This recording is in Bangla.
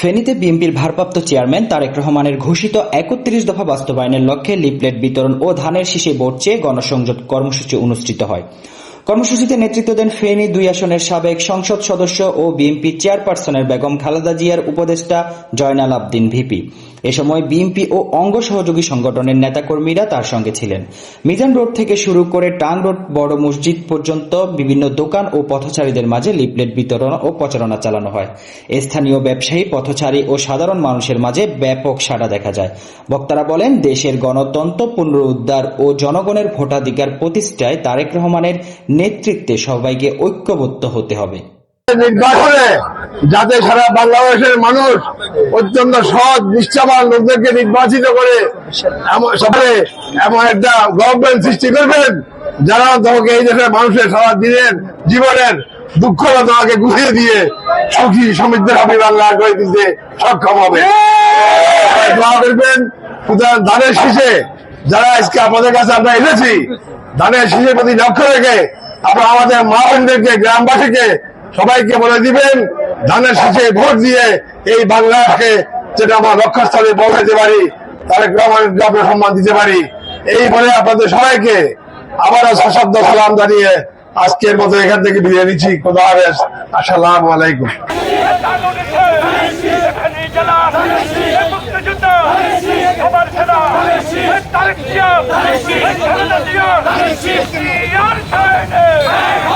ফেনীতে বিএনপির ভারপ্রাপ্ত চেয়ারম্যান তারেক রহমানের ঘোষিত একত্রিশ দফা বাস্তবায়নের লক্ষ্যে লিফলেট বিতরণ ও ধানের শীষে বোর্ড চেয়ে গণসংযোগ কর্মসূচি অনুষ্ঠিত হয়। কর্মসূচিতে নেতৃত্ব দেন ফেনী দুই আসনের সাবেক সংসদ সদস্য ও বিএনপি চেয়ারপারসনের বেগম খালেদা জিয়ার উপদেষ্টা জয়নাল আবদিন ভিপি। এ সময় বিএনপি ও অঙ্গ সহযোগী সংগঠনের নেতাকর্মীরা তার সঙ্গে ছিলেন। মিজান রোড থেকে শুরু করে টাং রোড, বড় মসজিদ পর্যন্ত বিভিন্ন দোকান ও পথচারীদের মাঝে লিফলেট বিতরণ ও প্রচারণা চালানো হয়। স্থানীয় ব্যবসায়ী, পথচারী ও সাধারণ মানুষের মাঝে ব্যাপক সাড়া দেখা যায়। বক্তারা বলেন, দেশের গণতন্ত্র পুনরুদ্ধার ও জনগণের ভোটাধিকার প্রতিষ্ঠায় তারেক রহমানের নেতৃত্বে সবাইকে ঐক্যবদ্ধ হতে হবে। নির্বাচনে যাতে সারা বাংলাদেশের মানুষ অত্যন্ত সৎ, নিষ্ঠাবান লোকদেরকে নির্বাচিত করে সবাই এমন একটা গভর্নমেন্ট সৃষ্টি করবেন, যারা তোমাকে এই দেশের মানুষের সারা দিনের জীবনের দুঃখটা তোমাকে গুছিয়ে দিয়ে সুখী, সমৃদ্ধ সমৃদ্ধভাবে বাংলা করে দিতে সক্ষম হবে। দোয়া করবেন ধানের শীষে যারা আজকে আপনাদের কাছে আমরা এনেছি ধানের শীষের প্রতি লক্ষ্য রেখে আপনারা আমাদের মা বোনদেরকে গ্রামবাসীকে সবাইকে বলে দিবেন ধানের শীষে ভোট দিয়ে এই বাংলাকে যেটা আমরা লক্ষ্যস্থলে পৌঁছাতে পারি তাহলে আমরা সম্মান দিতে পারি। এই বলে আপনাদের সবাইকে আবারও সশব্দ সালাম জানিয়ে আজকের মতো এখান থেকে বিদায় নিচ্ছি। হাফেজ। আসসালামু আলাইকুম। Karışıyor! Karışıyor! Karışıyor! Karışıyor! Karışıyor! Karışıyor!